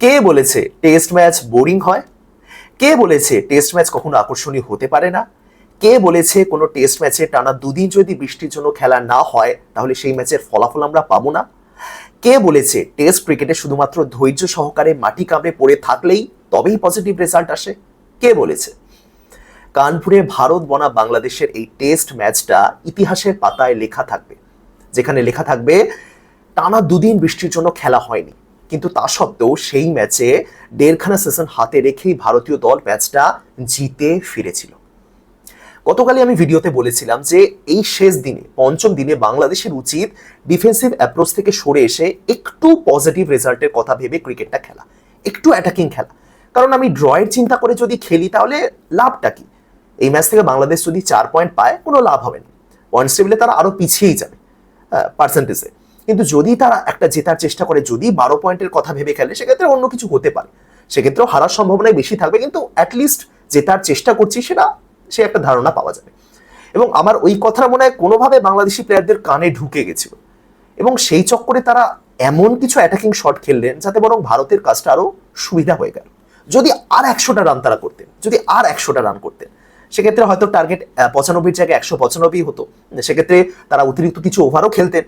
কে বলেছে test match boring হয়? কে বলেছে টেস্ট ম্যাচ কখনো আকর্ষণীয় হতে পারে না? কে বলেছে কোনো টেস্ট ম্যাচে টানা দুদিন যদি বৃষ্টির জন্য খেলা না হয়, তাহলে সেই ম্যাচের ফলাফল আমরা পাবো না? কে বলেছে টেস্ট ক্রিকেটে শুধুমাত্র ধৈর্য সহকারে মাটি কামড়ে পড়ে থাকলেই তবেই পজিটিভ রেজাল্ট আসে? কে বলেছে? কানপুরে ভারত বনা বাংলাদেশের এই টেস্ট ম্যাচটা ইতিহাসের পাতায় লেখা থাকবে। যেখানে লেখা থাকবে, টানা দুদিন বৃষ্টির জন্য খেলা হয়নি। কিন্তু তা সত্ত্বেও সেই ম্যাচে দেড়খানা সেশন হাতে রেখেই ভারতীয় দল ম্যাচটা জিতে ফিরেছিল। গতকালই আমি ভিডিওতে বলেছিলাম যে এই শেষ দিনে, পঞ্চম দিনে বাংলাদেশের উচিত ডিফেন্সিভ অ্যাপ্রোচ থেকে সরে এসে একটু পজিটিভ রেজাল্টের কথা ভেবে ক্রিকেটটা খেলা, একটু অ্যাটাকিং খেলা। কারণ আমি ড্রয়ের চিন্তা করে যদি খেলি তাহলে লাভটা কি? এই ম্যাচ থেকে বাংলাদেশ যদি চার পয়েন্ট পায়, কোনো লাভ হবে না। পয়েন্টস টেবিলে তারা আরও পিছিয়েই যাবে পার্সেন্টেজে কিন্তু যদি তারা একটা জেতার চেষ্টা করে, যদি বারো পয়েন্টের কথা ভেবে খেলে, সেক্ষেত্রে অন্য কিছু হতে পারে। সেক্ষেত্রেও হারার সম্ভাবনাই বেশি থাকবে, কিন্তু অ্যাটলিস্ট জেতার চেষ্টা করছি সেটা, সে একটা ধারণা পাওয়া যাবে। এবং আমার ওই কথাটা মনে হয় কোনোভাবে বাংলাদেশি প্লেয়ারদের কানে ঢুকে গেছিল। এবং সেই চক্করে তারা এমন কিছু অ্যাটাকিং শট খেললেন, যাতে বরং ভারতের কাজটা আরও সুবিধা হয়ে গেল। যদি আর একশোটা রান তারা করতেন, যদি আর একশোটা রান করতেন, সেক্ষেত্রে হয়তো টার্গেট পঁচানব্বইয়ের জায়গায় একশো পঁচানব্বই হতো। সেক্ষেত্রে তারা অতিরিক্ত কিছু ওভারও খেলতেন।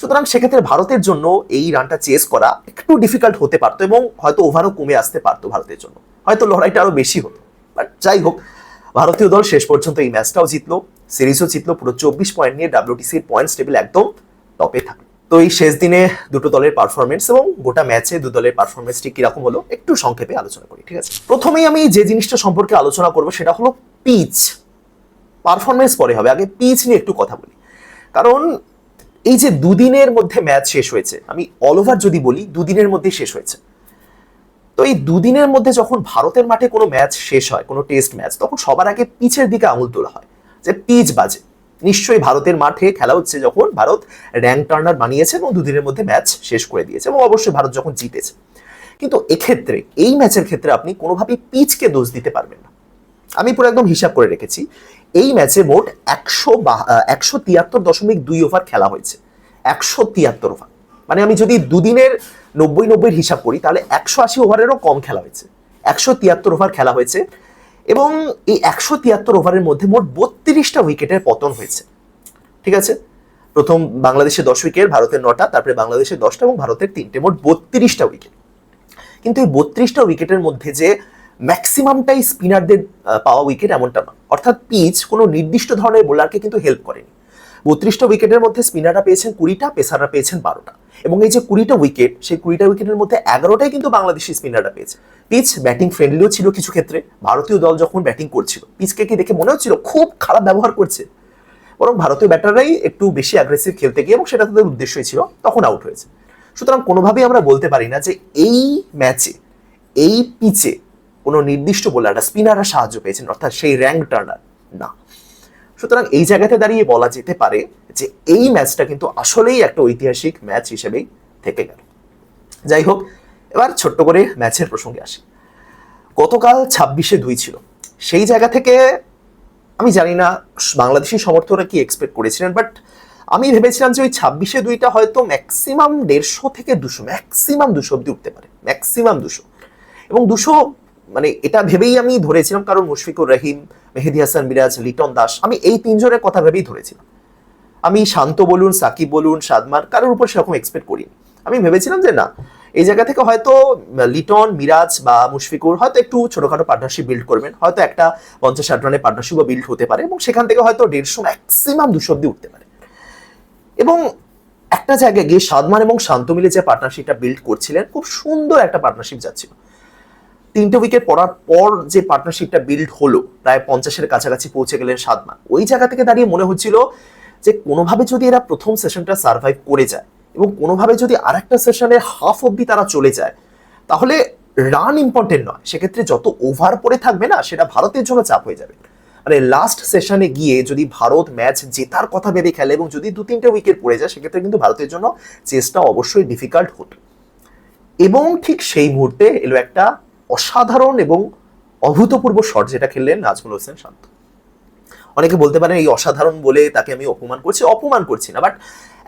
সুতরাং সেক্ষেত্রে ভারতের জন্য এই রানটা চেস করা একটু ডিফিকাল্ট হতে পারতো এবং হয়তো ওভারও কমে আসতে পারতো ভারতের জন্য। হয়তো লড়াইটা আরও বেশি হতো। বাট যাই হোক, ভারতীয় দল শেষ পর্যন্ত এই ম্যাচটাও জিতলো সিরিজও জিতলো, পুরো চব্বিশ পয়েন্ট নিয়ে ডাব্লিউটিসির পয়েন্টস টেবিল একদম টপে থাকে। তো এই শেষ দিনে দুটো দলের পারফরমেন্স এবং গোটা ম্যাচে দু দলের পারফরমেন্সটি কীরকম হলো একটু সংক্ষেপে আলোচনা করি, ঠিক আছে? প্রথমেই আমি যে জিনিসটা সম্পর্কে আলোচনা করব সেটা হলো পিচ পারফরমেন্স পরে হবে। আগে পিচ নিয়ে একটু কথা বলি। কারণ এই যে দুদিনের মধ্যে ম্যাচ শেষ হয়েছে, আমি অল ওভার যদি বলি, দুদিনের মধ্যে শেষ হয়েছে। তো এই দুদিনের মধ্যে যখন ভারতের মাঠে কোনো ম্যাচ শেষ হয়, কোনো টেস্ট ম্যাচ, তখন সবার আগে পিচের দিকে আঙুল তোলা হয় যে পিচ বাজে। নিশ্চয়ই ভারতের মাঠে খেলা হচ্ছে যখন ভারত র্যাঙ্ক টার্নার বানিয়েছে এবং দুদিনের মধ্যে ম্যাচ শেষ করে দিয়েছে এবং অবশ্যই ভারত যখন জিতেছে। কিন্তু এক্ষেত্রে, এই ম্যাচের ক্ষেত্রে আপনি কোনোভাবেই পিচকে দোষ দিতে পারবেন না। আমি পুরো একদম হিসাব করে রেখেছি এই ম্যাচে মোট একশো একশো তিয়াত্তর দশমিক দুই ওভার খেলা হয়েছে। একশো তিয়াত্তর ওভার। মানে আমি যদি দুদিনের নব্বই নব্বই হিসাব করি, তাহলে একশো আশি ওভারেরও কম খেলা হয়েছে। একশো তিয়াত্তর ওভার খেলা হয়েছে এবং এই একশো তিয়াত্তর ওভারের মধ্যে মোট বত্রিশটা উইকেটের পতন হয়েছে। ঠিক আছে? প্রথম বাংলাদেশে দশ উইকেট, ভারতের নটা, তারপরে বাংলাদেশের দশটা এবং ভারতের তিনটে। মোট বত্রিশটা উইকেট। কিন্তু এই বত্রিশটা উইকেটের মধ্যে যে ম্যাক্সিমামটাই স্পিনারদের পাওয়া উইকেট এমনটা না। অর্থাৎ পিচ কোনো নির্দিষ্ট ধরনের বোলারকে কিন্তু হেল্প করেনি। বত্রিশটা উইকেটের মধ্যে স্পিনাররা পেয়েছেন কুড়িটা, পেসাররা পেয়েছেন বারোটা। এবং এই যে কুড়িটা উইকেট সেই কুড়িটা উইকেটের মধ্যে এগারোটাই কিন্তু বাংলাদেশি স্পিনাররা পেয়েছে। পিচ ব্যাটিং ফ্রেন্ডলিও ছিল কিছু ক্ষেত্রে। ভারতীয় দল যখন ব্যাটিং করছিল পিচকে কি দেখে মনে হচ্ছিল খুব খারাপ ব্যবহার করছে? বরং ভারতীয় ব্যাটাররাই একটু বেশি অ্যাগ্রেসিভ খেলতে গিয়ে এবং সেটা তাদের উদ্দেশ্যই ছিল, তখন আউট হয়েছে। সুতরাং কোনোভাবেই আমরা বলতে পারি না যে এই ম্যাচে এই পিচে কোনো নির্দিষ্ট বোলাররা স্পিনাররা সাহায্য পেয়েছেন, অর্থাৎ সেই র্যাঙ্ক টার্নার, না। সুতরাং এই জায়গাতে দাঁড়িয়ে বলা যেতে পারে যে এই ম্যাচটা কিন্তু আসলেই একটা ঐতিহাসিক ম্যাচ হিসেবেই থেকে গেল। যাই হোক, এবার ছোট্ট করে ম্যাচের প্রসঙ্গে আসি। গতকাল ছাব্বিশে দুই ছিল। সেই জায়গা থেকে আমি জানি না বাংলাদেশি সমর্থকরা কি এক্সপেক্ট করেছিলেন বাট আমি ভেবেছিলাম যে ওই ছাব্বিশে দুইটা হয়তো ম্যাক্সিমাম দেড়শো থেকে দুশো ম্যাক্সিমাম দুশো অব্দি উঠতে পারে ম্যাক্সিমাম দুশো। এবং দুশো মানে এটা ভেবেই আমি ধরেছিলাম কারণ মুশফিকুর রহিম, মেহেদি হাসান মিরাজ লিটন দাস, আমি এই তিনজনের কথা ভেবেই ধরেছিলাম। আমি শান্ত বলুন, সাকিব বলুন, সাদমার, কারোর উপর সেরকম এক্সপেক্ট করিনি। আমি ভেবেছিলাম যে না, এই জায়গা থেকে হয়তো লিটন, মিরাজ বা মুশফিকুর হয়তো একটু ছোটখাটো পার্টনারশিপ বিল্ড করবেন। হয়তো একটা পঞ্চাশ ষাট রানের পার্টনারশিপও বিল্ড হতে পারে এবং সেখান থেকে হয়তো দেড়শো ম্যাক্সিমাম দুশো অব্দি উঠতে পারে। এবং একটা জায়গায় গিয়ে সাদমান এবং শান্ত মিলে যে পার্টনারশিপটা বিল্ড করছিলেন, খুব সুন্দর একটা পার্টনারশিপ যাচ্ছিল। তিনটে উইকেট পড়ার পর যে পার্টনারশিপটা বিল্ড হলো, প্রায় পঞ্চাশের কাছাকাছি পৌঁছে গেলেন সাদমান ওই জায়গা থেকে দাঁড়িয়ে মনে হচ্ছিল যে কোনোভাবে যদি এরা প্রথম সেশনটা সার্ভাইভ করে যায় এবং কোনোভাবে যদি আর একটা সেশনে হাফ অব্দি তারা চলে যায়, তাহলে রান ইম্পর্টেন্ট নয়। সেক্ষেত্রে যত ওভার পড়ে থাকবে না, সেটা ভারতের জন্য চাপ হয়ে যাবে। মানে লাস্ট সেশনে গিয়ে যদি ভারত ম্যাচ জেতার কথা ভেবে খেলে এবং যদি দু তিনটে উইকেট পড়ে যায়, সেক্ষেত্রে কিন্তু ভারতের জন্য চেসটা অবশ্যই ডিফিকাল্ট হতো। এবং ঠিক সেই মুহূর্তে এলো একটা অসাধারণ এবং অভূতপূর্ব শট যেটা খেললেন নাজমুল হোসেন শান্ত। অনেকে বলতে পারেন এই অসাধারণ বলে তাকে আমি অপমান করছি অপমান করছি না বাট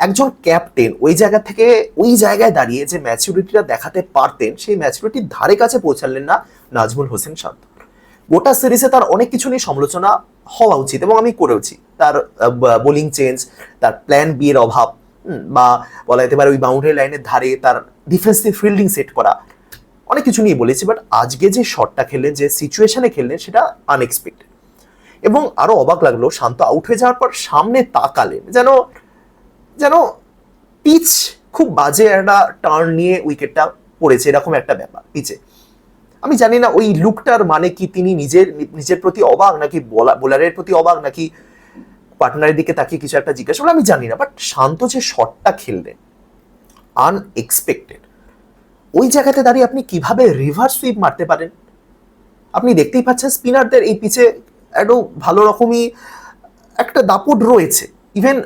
একজন ক্যাপ্টেন ওই জায়গা থেকে ওই জায়গায় দাঁড়িয়ে যে ম্যাচুরিটিটা দেখাতে পারতেন, সেই ম্যাচুরিটির ধারে কাছে পৌঁছালেন না নাজমুল হোসেন শান্ত। গোটা সিরিজে তার অনেক কিছু নিয়ে সমালোচনা হওয়া উচিত এবং আমি করেওছি। তার বোলিং চেঞ্জ তার প্ল্যান বি এর অভাব বা বলা যেতে পারে ওই বাউন্ডারি লাইনের ধারে তার ডিফেন্সিভ ফিল্ডিং সেট করা অনেক কিছু নিয়ে বলেছি বাট আজকে যে শটটা খেললেন, যে সিচুয়েশনে খেললেন, সেটা আনএক্সপেক্টেড এবং আরও অবাক লাগল, শান্ত আউট হয়ে যাওয়ার পর সামনে তাকালেন, যেন যেন পিচ খুব বাজে একটা টার্ন নিয়ে উইকেটটা পড়েছে, এরকম একটা ব্যাপার, পিচে। আমি জানি না ওই লুকটার মানে কি তিনি নিজের নিজের প্রতি অবাক নাকি বোলারের প্রতি অবাক নাকি পার্টনারের দিকে তাকিয়ে কিছু একটা জিজ্ঞাসা করল আমি জানি না বাট শান্ত যে শটটা খেললেন আনএক্সপেক্টেড ওই জায়গাতে দাঁড়িয়ে আপনি কীভাবে রিভার্স সুইপ মারতে পারেন? আপনি দেখতেই পাচ্ছেন স্পিনারদের এই পিচে একটু ভালো রকমই একটা দাপট রয়েছে। ইভেন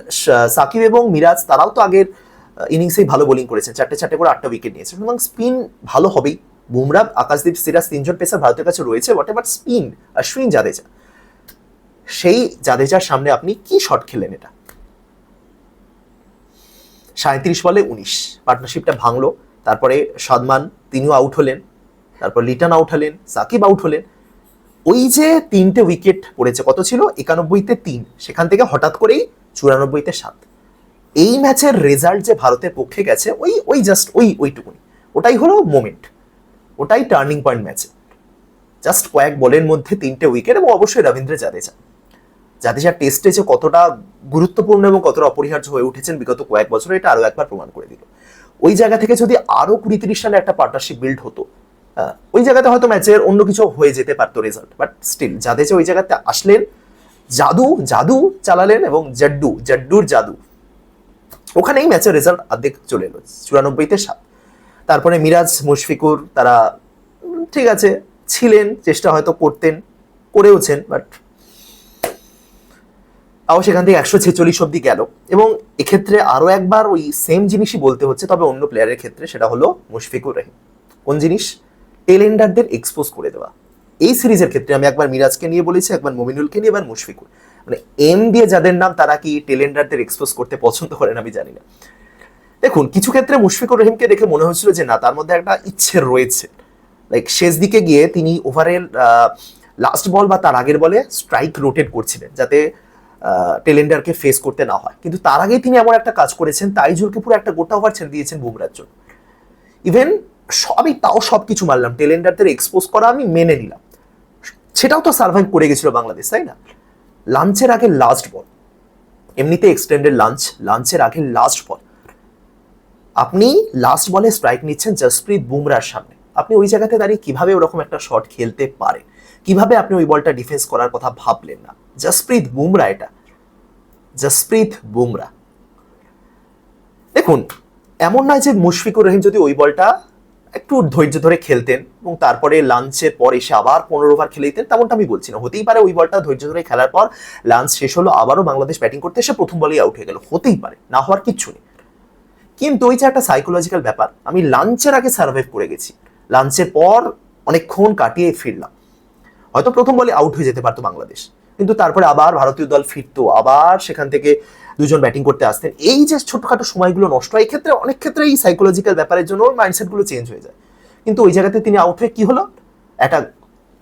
সাকিব এবং মিরাজ, তারাও তো আগের ইনিংসেই ভালো বোলিং করেছেন। চারটে চারটে করে আটটা উইকেট নিয়েছেন। সুতরাং স্পিন ভালো হবেই। বুমরা আকাশদীপ, সিরাজ তিনজন পেসার ভারতের কাছে রয়েছে। বটে বাট স্পিন অশ্বিন জাদেজা। সেই জাদেজার সামনে আপনি কি শট খেলেন এটা? সাঁত্রিশ বলে উনিশ। পার্টনারশিপটা ভাঙলো। তারপরে সাদমান, তিনিও আউট হলেন। তারপর লিটন আউট হলেন, সাকিব আউট হলেন। ওই যে তিনটে উইকেট পড়েছে, কত ছিল? একানব্বইতে তিন। সেখান থেকে হঠাৎ করেই চুরানব্বইতে সাত। এই ম্যাচের রেজাল্ট যে ভারতের পক্ষে গেছে, ওই ওই জাস্ট ওই, ওইটুকুনি। ওটাই হলো মোমেন্ট ওটাই টার্নিং পয়েন্ট ম্যাচে জাস্ট কয়েক বলের মধ্যে তিনটে উইকেট এবং অবশ্যই রবীন্দ্র জাদেজা। জাদেজা টেস্টে যে কতটা গুরুত্বপূর্ণ এবং কতটা অপরিহার্য হয়ে উঠেছেন, বিগত কয়েক বছরে এটা আরও একবার প্রমাণ করে দিল। ওই জায়গা থেকে যদি আরও কুড়ি তিরিশ রানে একটা পার্টনারশিপ বিল্ড হতো ওই জায়গাতে হয়তো ম্যাচের অন্য কিছু হয়ে যেতে পারতো রেজাল্ট বাট স্টিল জাদেজা ওই জায়গাতে আসলেন, জাদু জাদু চালালেন এবং জাড্ডু, জাড্ডুর জাদু। ওখানেই ম্যাচের রেজাল্ট অর্ধেক চলে এলো, চুরানব্বইতে সাত। তারপরে মিরাজ, মুশফিকুর তারা ঠিক আছে, ছিলেন, চেষ্টা হয়তো করতেন, করেওছেন বাট তাও সেখান থেকে একশো ছেচল্লিশ অব্দি গেল। এবং এক্ষেত্রে আরও একবার ওই সেম জিনিসই বলতে হচ্ছে, তবে অন্য প্লেয়ারের ক্ষেত্রে সেটা হলো মুশফিকুর রহিম। কোন জিনিস? টেলেন্ডারদের এক্সপোজ করে দেওয়া। এই সিরিজের ক্ষেত্রে আমি একবার মিরাজকে নিয়ে বলেছি, একবার মমিনুলকে নিয়ে এবার মুশফিকুর। মানে এম দিয়ে যাদের নাম, তারা কি টেলেন্ডারদের এক্সপোজ করতে পছন্দ করেন আমি জানি না। দেখুন, কিছু ক্ষেত্রে মুশফিকুর রহিমকে দেখে মনে হচ্ছিল যে না, তার মধ্যে একটা ইচ্ছে রয়েছে। লাইক শেষ দিকে গিয়ে তিনি ওভারের লাস্ট বল বা তার আগের বলে স্ট্রাইক রোটেট করছিলেন, যাতে টেলেন্ডারকে ফেস করতে না হয়। কিন্তু তার আগেই তিনি এমন একটা কাজ করেছেন তাইজুলকে পুরো একটা গোটা ওভার ছেড়ে দিয়েছেন বুমরার জন্য। ইভেন সবই তাও সব কিছু মানলাম টেলেন্ডারদের এক্সপোজ করা আমি মেনে নিলাম। সেটাও তো সার্ভাইভ করে গেছিল বাংলাদেশ, তাই না? লাঞ্চের আগে লাস্ট বল এমনিতে এক্সটেন্ডেড লাঞ্চ লাঞ্চের আগে লাস্ট বল আপনি লাস্ট বলে স্ট্রাইক নিচ্ছেন জসপ্রীত বুমরার সামনে। আপনি ওই জায়গাতে দাঁড়িয়ে কীভাবে ওরকম একটা শট খেলতে পারে কীভাবে আপনি ওই বলটা ডিফেন্স করার কথা ভাবলেন না? জসপ্রীত বুমরা এটা। জসপ্রীত বুমরা। দেখুন, এমন নয় যে মুশফিকুর রহিম যদি ওই বলটা একটু ধৈর্য ধরে খেলতেন এবং তারপরে লাঞ্চের পর এসে আবার পনেরো ওভার খেলে দিতেন, তেমনটা আমি বলছি না। হতেই পারে ওই বলটা ধৈর্য ধরে খেলার পর লাঞ্চ শেষ হলো, আবারও বাংলাদেশ ব্যাটিং করতে এসে প্রথম বলেই আউট হয়ে গেল। হতেই পারে, না হওয়ার কিচ্ছু নেই। কিন্তু ওই যে একটা সাইকোলজিক্যাল ব্যাপার, আমি লাঞ্চের আগে সার্ভাইভ করে গেছি। লাঞ্চের পর অনেকক্ষণ কাটিয়ে ফিরলাম। হয়তো প্রথম বলে আউট হয়ে যেতে পারতো বাংলাদেশ। কিন্তু তারপরে আবার ভারতীয় দল ফিরতো, আবার সেখান থেকে দুজন ব্যাটিং করতে আসতেন। এই যে ছোটখাটো সময়গুলো নষ্ট হয় ক্ষেত্রে অনেক ক্ষেত্রে এই সাইকোলজিক্যাল ব্যাপারের জন্য মাইন্ডসেটগুলো চেঞ্জ হয়ে যায়। কিন্তু ওই জায়গাতে তিনি আউট হয়ে কি হলো? একটা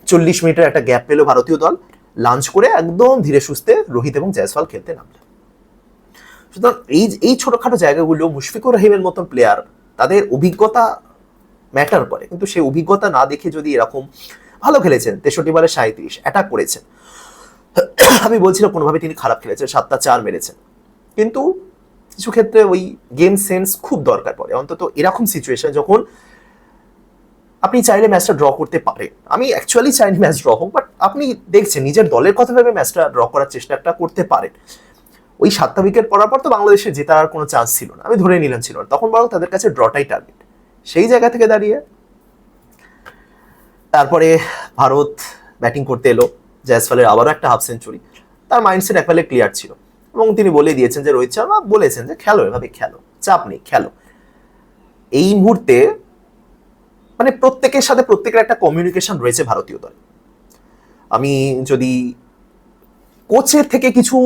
চল্লিশ মিনিটের একটা গ্যাপ পেল ভারতীয় দল লাঞ্চ করে একদম ধীরে সুস্থে রোহিত এবং জয়সওয়াল খেলতে নামলেন। সুতরাং এই এই ছোটখাটো জায়গাগুলো মুশফিকুর রহিমের মতন প্লেয়ার তাদের অভিজ্ঞতা ম্যাটার করে। কিন্তু সেই অভিজ্ঞতা না দেখে যদি এরকম ভালো খেলেছেন, তেষট্টি বলে সাঁত্রিশ অ্যাটাক করেছেন। আমি বলছিলাম কোনোভাবে তিনি খারাপ খেলেছেন, সাতটা চার মেরেছেন। কিন্তু কিছু ক্ষেত্রে ওই গেম সেন্স খুব দরকার পড়ে। অন্তত এরকম সিচুয়েশন যখন আপনি চাইলে ম্যাচটা ড্র করতে পারেন। আমি অ্যাকচুয়ালি চাইনি ম্যাচ ড্র হোক বাট আপনি দেখছেন, নিজের দলের কথা ভেবে ম্যাচটা ড্র করার চেষ্টা একটা করতে পারেন। ওই সাতটা উইকেট পড়ার পর তো বাংলাদেশের জেতার কোনো চান্স ছিল না। আমি ধরে নিলাম ছিল তখন বরং তাদের কাছে ড্রটাই টার্গেট সেই জায়গা থেকে দাঁড়িয়ে। তারপরে ভারত ব্যাটিং করতে এলো, জয়সওয়ালের আবারও একটা হাফ সেঞ্চুরি তার মাইন্ডসেট একবারে ক্লিয়ার ছিল। এবং তিনি বলে দিয়েছেন যে, রোহিত শর্মা বলেছেন যে, খেলো, এভাবে খেলো, চাপ নেই, খেলো। এই মুহূর্তে মানে প্রত্যেকের সাথে প্রত্যেকের একটা কমিউনিকেশন রয়েছে ভারতীয় দল। আমি যদি কোচের থেকে কিছু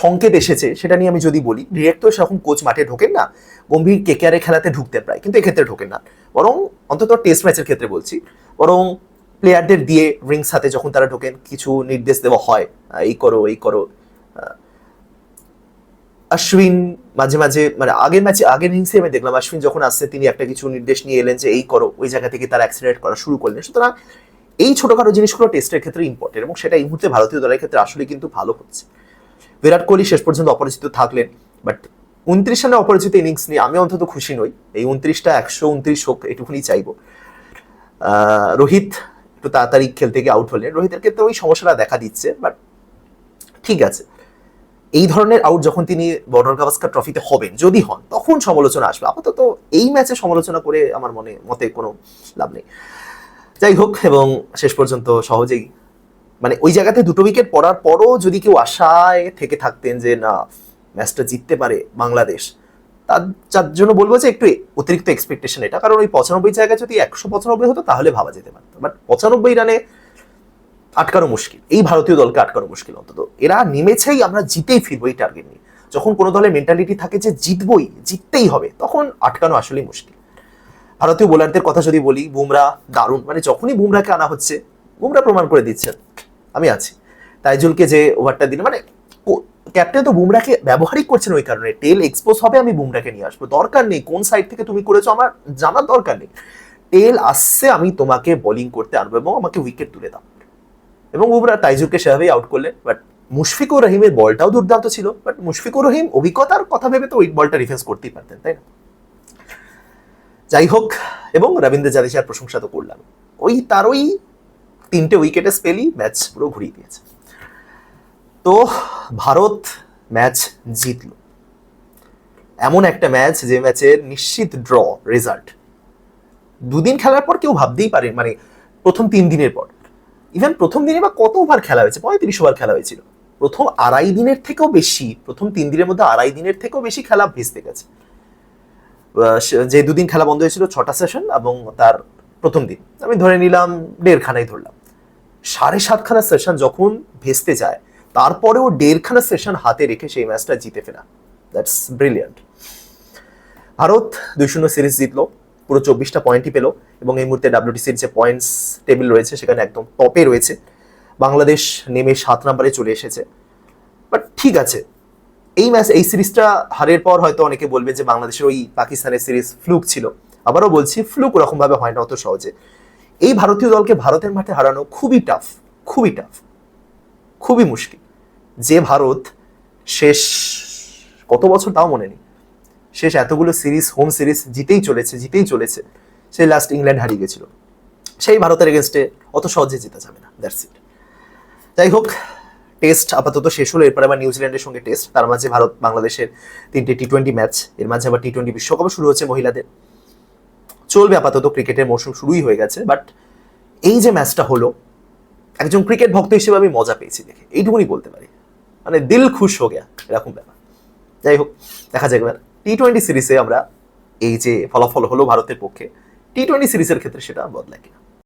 সংকেত এসেছে, সেটা নিয়ে আমি যদি বলি ডিরেক্ট তো সেরকম কোচ মাঠে ঢোকেন না, গম্ভীর কেকেআরে খেলাতে ঢুকতে প্রায়, কিন্তু এক্ষেত্রে ঢোকেন না। বরং অন্তত টেস্ট ম্যাচের ক্ষেত্রে বলছি, বরং প্লেয়ারদের দিয়ে রিংস হাতে যখন তারা ঢোকেন, কিছু নির্দেশ দেওয়া হয় এই করো এই করো। অশ্বিন মাঝে মাঝে মানে আগের ম্যাচে আগের ইনিংসে আমি দেখলাম অশ্বিন যখন আসছে, তিনি একটা কিছু নির্দেশ নিয়ে এলেন যে এই করো, ওই জায়গা থেকে তারা অ্যাক্সিডেন্ট করা শুরু করলেন। সুতরাং এই ছোটখাটো জিনিসগুলো টেস্টের ক্ষেত্রে ইম্পর্টেন্ট এবং সেটা এই মুহূর্তে ভারতীয় দলের ক্ষেত্রে আসলে কিন্তু ভালো হচ্ছে। বিরাট কোহলি শেষ পর্যন্ত অপরিচিত থাকলেন বাট উনত্রিশ রানে অপরিচিত ইনিংস নিয়ে আমি অন্তত খুশি নই। এই উনত্রিশটা একশো উনত্রিশ হোক, এটুকুনি চাইব। রোহিত একটু তাড়াতাড়ি খেলতে গিয়ে আউট হলেন। রোহিতের ক্ষেত্রে ওই সমস্যাটা দেখা দিচ্ছে বাট ঠিক আছে। এই ধরনের আউট যখন তিনি বর্ডার গাভাস্কার ট্রফিতে হবেন, যদি হন, তখন সমালোচনা আসবে। আপাতত এই ম্যাচে সমালোচনা করে আমার মনে, মতে কোনো লাভ নেই। যাই হোক, এবং শেষ পর্যন্ত সহজেই মানে ওই জায়গাতে দুটো উইকেট পড়ার পরও যদি কেউ আশায় থেকে থাকতেন যে, না, ম্যাচটা জিততে পারে বাংলাদেশ, তার যার জন্য বলব যে একটু অতিরিক্ত এক্সপেকটেশন এটা। কারণ ওই পঁচানব্বই জায়গায় যদি একশো পঁচানব্বই হতো, তাহলে ভাবা যেতে পারতো। বাট পঁচানব্বই রানে আটকানো মুশকিল। এই ভারতীয় দলকে আটকানো মুশকিল অন্তত। এরা নেমেছেই আমরা জিতেই ফিরবো এই টার্গেট নিয়ে। যখন কোনো দলের মেন্টালিটি থাকে যে জিতবই, জিততেই হবে, তখন আটকানো আসলেই মুশকিল। ভারতীয় বোলারদের কথা যদি বলি, বুমরা দারুণ। মানে যখনই বুমরাকে আনা হচ্ছে বুমরা প্রমাণ করে দিচ্ছেন। আমি আছি। তাইজুলকে যে ওভারটা দিল মানে ক্যাপ্টেন তো বুমরাকে ব্যবহারই করছেন ওই কারণে। টেল এক্সপোজ হবে, আমি বুমরাকে নিয়ে আসব। দরকার নেই, কোন সাইড থেকে তুমি করেছ আমার জানার দরকার নেই। টেল আসছে, আমি তোমাকে বোলিং করতে আনব এবং আমাকে উইকেট তুলে দাও। এবং বুমরা তাইজুলকে সেভাবেই আউট করলেন বাট মুশফিকুর রহিমের বলটাও দুর্দান্ত ছিল। বাট মুশফিকুর রহিম অভিজ্ঞতার কথা ভেবে তো ওই বলটা ডিফেন্স করতেই পারতেন, তাই না? যাই হোক, এবং রবীন্দ্র জাদেজার প্রশংসা তো করলাম। ওই তার ওই তিনটে উইকেটে স্পেলই ম্যাচ পুরো ঘুরিয়ে দিয়েছে। তো ভারত ম্যাচ জিতল। এমন একটা ম্যাচ যে ম্যাচের নিশ্চিত ড্র রেজাল্ট দুদিন খেলার পর কেউ ভাবতেই পারে মানে প্রথম তিন দিনের পর। ইভেন প্রথম দিনে বা কত ওভার খেলা হয়েছে? পঁয়ত্রিশ ওভার খেলা হয়েছিল। প্রথম আড়াই দিনের থেকেও বেশি, প্রথম তিন দিনের মধ্যে আড়াই দিনের থেকেও বেশি খেলা ভেস্তে গেছে। যে দুদিন খেলা বন্ধ হয়েছিল, ছটা সেশন এবং তার প্রথম দিন। আমি ধরে নিলাম দেড়খানাই ধরলাম। সাড়ে সাতখানা সেশন যখন ভেস্তে যায়, তারপরেও দেড়খানা সেশন হাতে রেখে সেই ম্যাচটা জিতে ফেরা। দ্যাটস ব্রিলিয়ান্ট ভারত দুই শূন্য সিরিজ জিতলো, পুরো চব্বিশটা পয়েন্টই পেল এবং এই মুহূর্তে ডাব্লিউটিসির যে পয়েন্টস টেবিল রয়েছে সেখানে একদম টপে রয়েছে। বাংলাদেশ নেমে সাত নাম্বারে চলে এসেছে। বাট ঠিক আছে, এই ম্যাচ এই সিরিজটা হারের পর হয়তো অনেকে বলবে যে বাংলাদেশের ওই পাকিস্তানের সিরিজ ফ্লুক ছিল। আবারও বলছি ফ্লুক ওরকম ভাবে হয় না অত সহজে। এই ভারতীয় দলকে ভারতের মাঠে হারানো খুবই টাফ খুবই টাফ খুবই মুশকিল। যে ভারত শেষ কত বছর তাও মনে নেই। শেষ এতগুলো সিরিজ হোম সিরিজ জিতেই চলেছে জিতেই চলেছে সেই লাস্ট ইংল্যান্ড হারিয়ে গেছিল। সেই ভারতের এগেনস্টে অত সহজে জেতা যাবে না দ্যাটস ইট যাই হোক টেস্ট আপাতত শেষ হলো, এরপরে আবার নিউজিল্যান্ডের সঙ্গে টেস্ট তার মাঝে ভারত বাংলাদেশের তিনটে টি টোয়েন্টি ম্যাচ এর মাঝে আবার টি টোয়েন্টি বিশ্বকাপও শুরু হচ্ছে মহিলাদের। চলবে আপাতত ক্রিকেটের মৌসুম শুরুই হয়ে গেছে বাট এই যে ম্যাচটা হলো, একজন ক্রিকেট ভক্ত হিসেবে আমি মজা পেয়েছি দেখে, এইটুকুনি বলতে পারি। মানে দিল খুশ হয়ে গেয়া এরকম ব্যাপার। যাই হোক, দেখা যাক এবার। টি টোয়েন্টি সিরিজে আমরা এই যে ফলাফল হলো ভারতের পক্ষে টি টোয়েন্টি সিরিজের ক্ষেত্রে সেটা বদলায় কিনা।